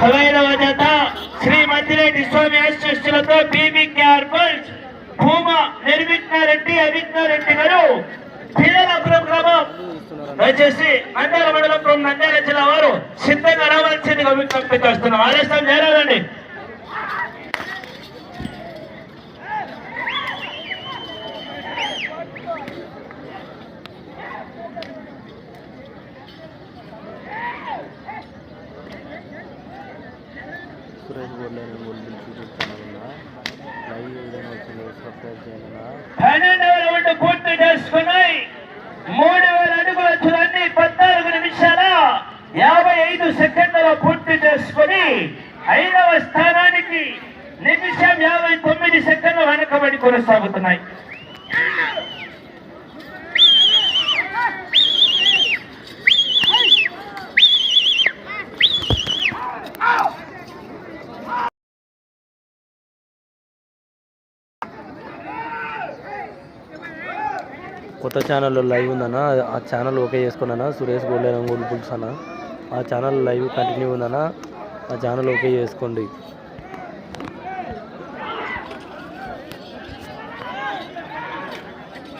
పదహైదవ జత శ్రీ మంజిరెడ్డి స్వామి ఆశిస్సులతో బీబీకేఆర్ కార్బల్స్ భూమా నిర్విఘ్నారెడ్డి అవిఘ్నారెడ్డి గారు పిల్లలపురం గ్రామం వచ్చేసి నంద్యాల మండలం నంద్యాల జిల్లా వారు సిద్ధంగా రావాల్సిందిగా విజ్ఞప్తి చేస్తున్నాం. ఆదేశం చేరాలండి Suresh golden gold YouTube live ఏదైనా విధంగా వచ్చిందో సబ్స్క్రైబ్ చేయాలన్నా. పన్నెండవ రౌండ్ పూర్తి చేసుకున్నాయి. మూడు వేల అడుగుల చూడండి పద్నాలుగు నిమిషాల యాభై ఐదు సెకండ్లలో పూర్తి చేసుకుని ఐదవ స్థానానికి నిమిషం యాభై తొమ్మిది సెకండ్లు వెనకబడి కొనసాగుతున్నాయి. కొత్త ఛానల్లో లైవ్ ఉందన్నా. ఆ ఛానల్ ఓకే చేసుకున్నానా? సురేష్ గోల్డెన్ గోల్డ్ బుల్స్ అన్న. ఆ ఛానల్ లైవ్ కంటిన్యూ ఉందన్నా. ఆ ఛానల్ ఓకే చేసుకోండి.